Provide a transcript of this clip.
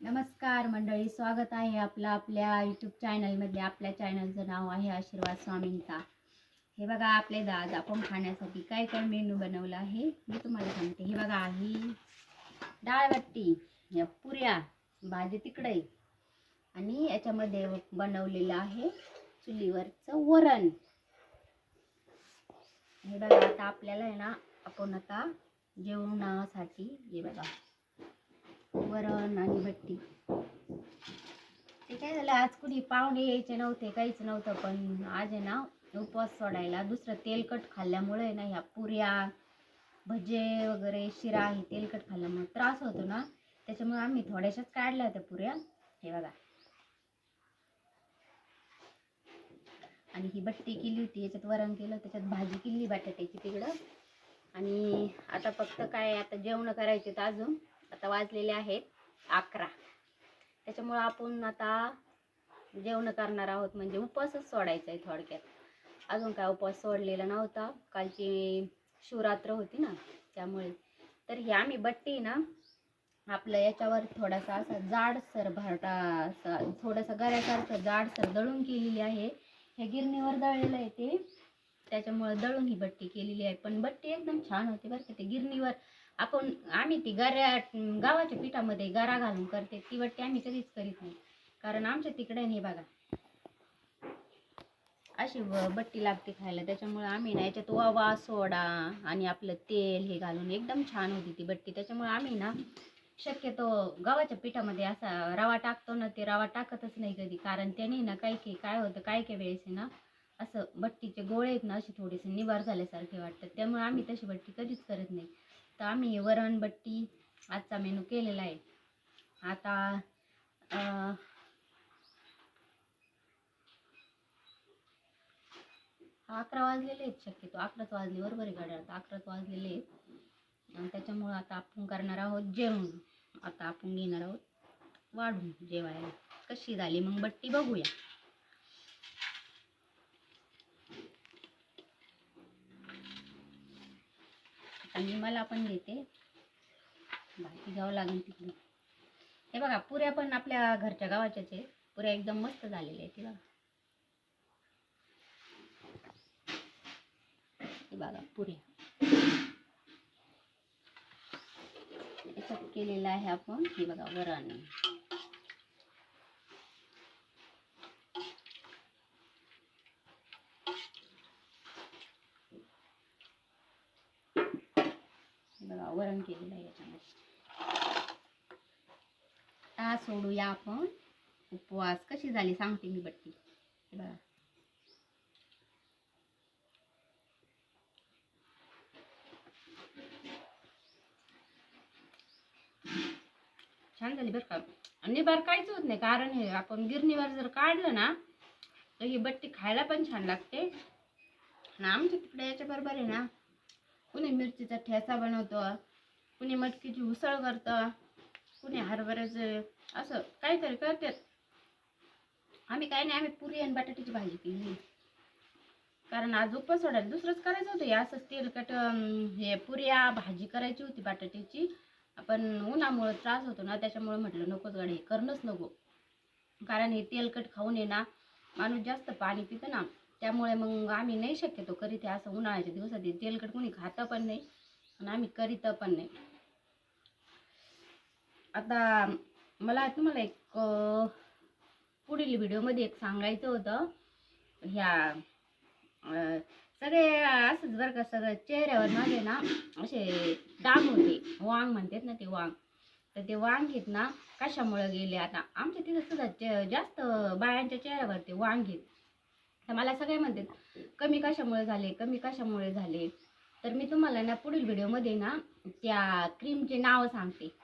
नमस्कार मंडळी स्वागत आहे आपलं आपल्या यूट्यूब चॅनलमध्ये आपल्या चॅनलचं नाव आहे आशीर्वाद स्वामींचा. हे बघा आपले दाद आपण खाण्यासाठी काय काय मेनू बनवलं आहे मी तुम्हाला सांगते. हे बघा ही डाळबट्टी या पुऱ्या भाजी तिकडे. आणि याच्यामध्ये बनवलेलं आहे चुलीवरचं वरण. हे बघा आता आपल्याला आहे ना आपण आता जेवणासाठी हे बघा. वरण आणि भट्टी. ते काय झालं आज कुणी पाहुणे यायचे नव्हते काहीच नव्हतं पण आज आहे ना उपवास सोडायला दुसरं तेलकट खाल्ल्यामुळे ना ह्या पुऱ्या भजे वगैरे शिरा हे तेलकट खाल्ल्यामुळे त्रास होतो ना. त्याच्यामुळे आम्ही थोड्याशाच काढल्या होत्या पुऱ्या. हे बघा. आणि ही बट्टी केली होती याच्यात वरण केलं त्याच्यात भाजी केली बटाट्याची तिकडं आणि आता फक्त काय आता जेवण करायचे तर अजून. आता वाजलेले आहेत अकरा. त्याच्यामुळं आपण आता जेवण करणार आहोत. म्हणजे उपवासच सोडायचा आहे थोडक्यात. अजून काय उपवास सोडलेला नव्हता. कालची शिवरात्र होती ना त्यामुळे. तर हे आम्ही बट्टी ना आपलं याच्यावर थोडासा असा जाडसर भरटा असा थोडासा गऱ्यासारखं जाडसर दळून केलेली आहे. हे गिरणीवर दळलेलं आहे ते. त्याच्यामुळं दळून ही बट्टी केलेली आहे. पण बट्टी एकदम छान होती बरं का. ते गिरणीवर आपण आम्ही ती गऱ्या गावाच्या पिठामध्ये गरा घालून करते. ती वाटते आम्ही कधीच करीत नाही. कारण आमच्या तिकडे नाही बघा. अशी बट्टी लागते खायला. त्याच्यामुळे आम्ही ना याच्यात ओवा सोडा आणि आपलं तेल हे घालून एकदम छान होती ती बट्टी. त्याच्यामुळे आम्ही ना शक्यतो गव्हाच्या पिठामध्ये असा रवा टाकतो ना ते रवा टाकतच नाही कधी. कारण त्याने ना काही काही काय होतं काय काय वेळेस आहे ना असं बट्टीचे गोळे आहेत ना असे थोडेसे निवार झाल्यासारखे वाटतात. त्यामुळे आम्ही तशी बट्टी कधीच करत नाही. तर आम्ही वरण बट्टी आजचा मेनू केलेला आहे. आता अकरा वाजलेले आहेत शक्यतो. अकराच वाजले बरोबर आहे गाड्या? आता अकराच वाजलेले आहेत. आणि त्याच्यामुळं आता आपण करणार आहोत जेवण. आता आपण घेणार आहोत वाढून जेवायला. कशी झाली मग बट्टी बघूया. आणि मला पण देते बाकी घ्यावं लागेल तिकडे. हे बघा पुऱ्या पण आपल्या घरच्या गावाच्याच आहे पुऱ्या एकदम मस्त झालेल्या आहेत बघा. हे बघा पुऱ्या. याच्यात केलेलं आहे आपण. हे बघा वरण हे बघा वरण केलेलं आहे याच्यामध्ये. आता सोडूया आपण. उपवास कशी झाली सांगते मी बट्टी. बघा. छान झाली बरं का. आणि बार काहीच होत नाही कारण हे आपण गिरणीवर जर काढलं ना तर ही बट्टी खायला पण छान लागते. आणि आमच्या तिकडे याच्या बरोबर आहे ना कुणी मिरचीचा ठेचा बनवतो कुणी मटकीची उसळ करतं कुणी हरभऱ्याचं असं काहीतरी करतात. आम्ही काय नाही आम्ही पुरी आणि बटाट्याची भाजी केली. कारण आज उपवास सोडायला दुसरंच करायचं होतं. असंच तेलकट हे पुऱ्या भाजी करायची होती बटाट्याची. पण उन्हामुळं त्रास होतो ना त्याच्यामुळे म्हटलं नकोच गाडी करणंच नको. कारण हे तेलकट खाऊन ये ना माणूस जास्त पाणी पितं ना त्यामुळे मग आम्ही नाही शक्यतो करीत असं उन्हाळ्याच्या दिवसात. तेलकट कोणी खातं पण नाही. आणि आम्ही करीत पण नाही. आता मला तुम्हाला एक पुढील व्हिडिओमध्ये एक सांगायचं होतं. ह्या सगळे असंच बरं का सगळं चेहऱ्यावर माझे ना असे डाग होते. वांग म्हणतात ना ते वांग. तर ते वांग घेत ना कशामुळं गेले? आता आमच्या तिथं सुद्धा चे- जास्त बायांच्या चेहऱ्यावर ते वांग घेत तर मला सगळे म्हणतात कमी कशामुळे झाले? कमी कशामुळे झाले? तर मी तुम्हाला ना पुढील व्हिडिओमध्ये ना त्या क्रीमचे नावं सांगते.